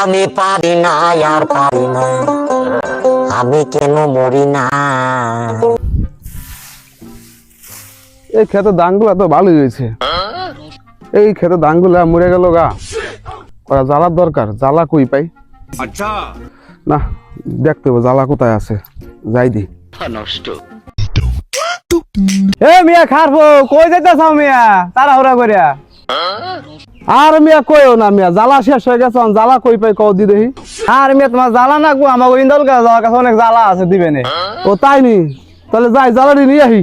আমি পারি না আর পারি না। আমি কেন মরি না? এই খেতে ধানগুলা তো ভালোই হয়েছে। এই খেতে মরে গেল গা। করা জ্বালার দরকার জ্বালা কই পাই? না দেখতে হবে জ্বালা কোথায় আছে। যাই দি। এ মিয়া খারবো কই যাইতাছ মিয়া? তাড়াহুড়া করিয়া। আর মিয়া কইও না মিয়া জ্বালা শেষ হয়ে গেছে জ্বালা কই পাই কও দি দেখি আর মিয়া তোমার জ্বালা না গো আমাকে ইন্দল কাছে যাওয়ার কাছে অনেক জ্বালা আছে দিবে নে। ও তাই নি? তাহলে যাই জ্বালাটি নিয়ে আহি।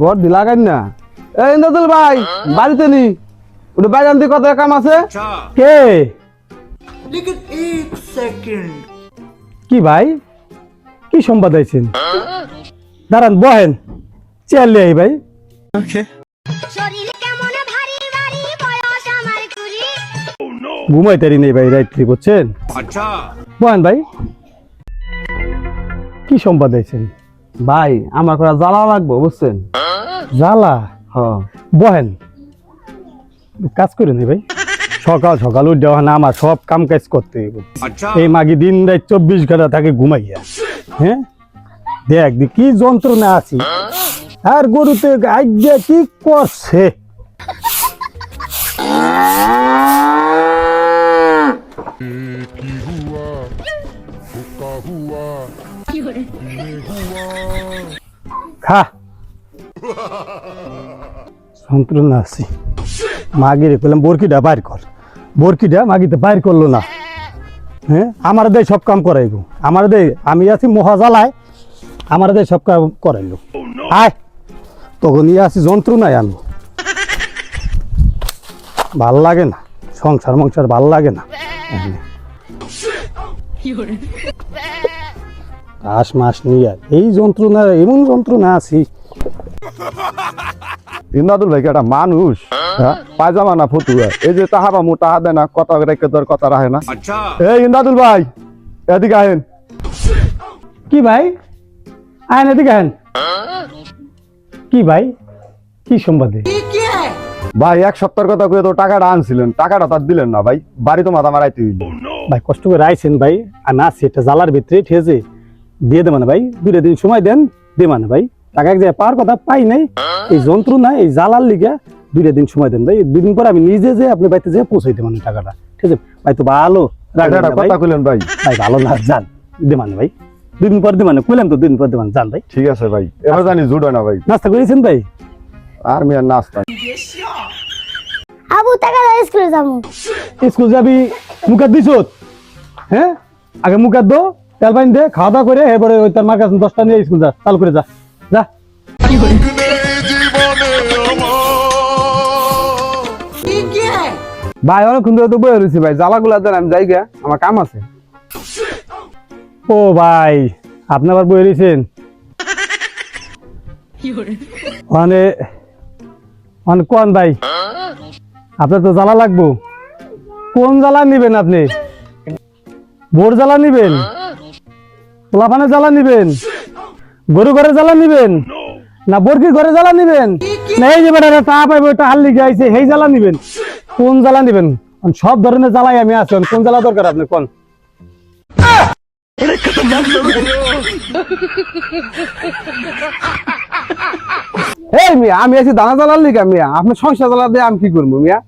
ঘর দি লাগাই না। এই ইন্দ্রদুল ভাই বাড়িতে নি? ওটা বাইরে আনতে কত কাম আছে? কে? কি ভাই? কি সম্বাদ আইছেন? দাঁড়ান বহেন। চেয়ার আই ভাই। শরীর কেমন ভারী ভারী বয়স আমার ঘুমাইতারি নেই ভাই রাত্রি বুঝছেন? বহেন ভাই কি সম্বাদ আইছেন ভাই আমার করা জ্বালা লাগবো বুঝছেন? জ্বালা? হ বহেন। কাজ করে নি ভাই। সকাল সকাল উঠে না আমার সব কাম কাজ করতে হইব। এই মাগি দিন রাত চব্বিশ ঘণ্টা থাকে ঘুমাইয়া। হ্যাঁ? দেখ কি যন্ত্রণা আছি। আর গরুতে আজ্ঞা কি করছে? বাইর কর। মাগিতে বাইর করল না। হ্যাঁ? আমার দেয় সব কাম করাইবো। আমার দেয় আমি আছি মহাজালায়। আমার দেয় সব কাম করাইলো। আয়। তখন ইয়ে আছি যন্ত্রণায় আমি ভালো লাগে না সংসার মংসার ভালো লাগে না। আস মাস নিয়ে আর এই যন্ত্রণা এমন যন্ত্রণা আছি ইন্দাদুল ভাই একটা মানুষ? হ্যাঁ? পায়জামা না ফতুয়া? এই যে তাহা বামু তাহা দেয় না কথা রেখে তোর কথা রাখে না। এই ইন্দাদুল ভাই এদিকে আহেন। কি ভাই? আহেন এদিকে আয়ন কি ভাই? কি সম্বাদে? ভাই এক সপ্তাহের কথা কয়ে তো টাকাটা আনছিলেন। টাকাটা তার দিলেন না ভাই। বাড়ি তো মাথা মারাইতে হইল ভাই কষ্ট করে আইছেন ভাই আর না এটা জ্বালার ভিতরে ঠেসে। দিয়ে দেবেন ভাই দুইটা দিন সময় দেন দেবেন ভাই। টাকা এক জায়গায় পাওয়ার কথা পাই নাই। এই যন্ত্রণা এই জ্বালার লিগে দুইটা দিন সময় দেন ভাই। দুদিন পর আমি নিজে যে আপনি বাড়িতে যে পৌঁছাই দেবেন টাকাটা। ঠিক আছে? ভাই তো ভালো। কথা কইলেন ভাই। ভাই ভালো না যান। দেমান ভাই। দুদিন পর দেমান কইলাম তো দুদিন পর দেমান যান ভাই। ঠিক আছে ভাই এবার জানি হয় না ভাই। নাস্তা করেছেন ভাই? আর মিয়া নাস্তা। আবু টাকা স্কুলে যাব। স্কুল যাবি মুখাত দিছ হ্যাঁ? আগে মুখাত দো তেল পানি দে খাওয়া দাওয়া করে এবারে ওই তোর মার কাছে দশটা নিয়ে স্কুল যা চালু করে যা যা। ভাই অনেকক্ষণ ধরে তো বয়ে রয়েছি ভাই জ্বালাগুলা দেন আমি যাই গা আমার কাম আছে। ও ভাই, আপনি আবার বই রয়েছেন মানে মানে কোন ভাই? আপনার তো জ্বালা লাগবো। কোন জ্বালা নিবেন আপনি? বোর জ্বালা নিবেন? পোলাপানের জ্বালা নিবেন? গরু ঘরে জ্বালা নিবেন? না বরকি ঘরে জ্বালা নিবেন? না এই যে বেটা তা পাইবে ওটা হাল্লি গাইছে সেই জ্বালা নিবেন? কোন জ্বালা নিবেন? সব ধরনের জ্বালাই আমি আছি, কোন জ্বালা দরকার আপনি, কোন? এই মিয়া আমি আছি দানা জ্বালার লিগা মিয়া। আপনি সংসার জ্বালা দিয়ে আমি কি করব মিয়া?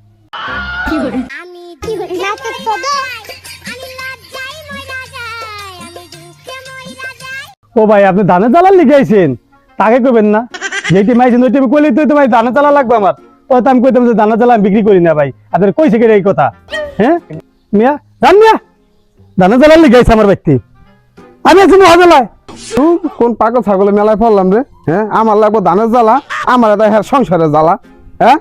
ও ভাই আপনি ধানের জ্বালার লিখাইছেন তাকে কইবেন না। যেটি মাইছেন ওইটি আমি কইলেই তো ভাই ধানের জ্বালা লাগবে আমার। ও তো আমি কইতাম যে ধানের চালা আমি বিক্রি করি না ভাই। আপনার কইছে কেটে এই কথা? হ্যাঁ? মিয়া জান মিয়া। ধানের জ্বালার লিখাইছে আমার ব্যক্তি। আমি আছি মহাজলায় কোন পাগল ছাগলে মেলায় পড়লাম রে? হ্যাঁ? আমার লাগবো ধানের জ্বালা আমার এটা হ্যাঁ সংসারের জ্বালা হ্যাঁ?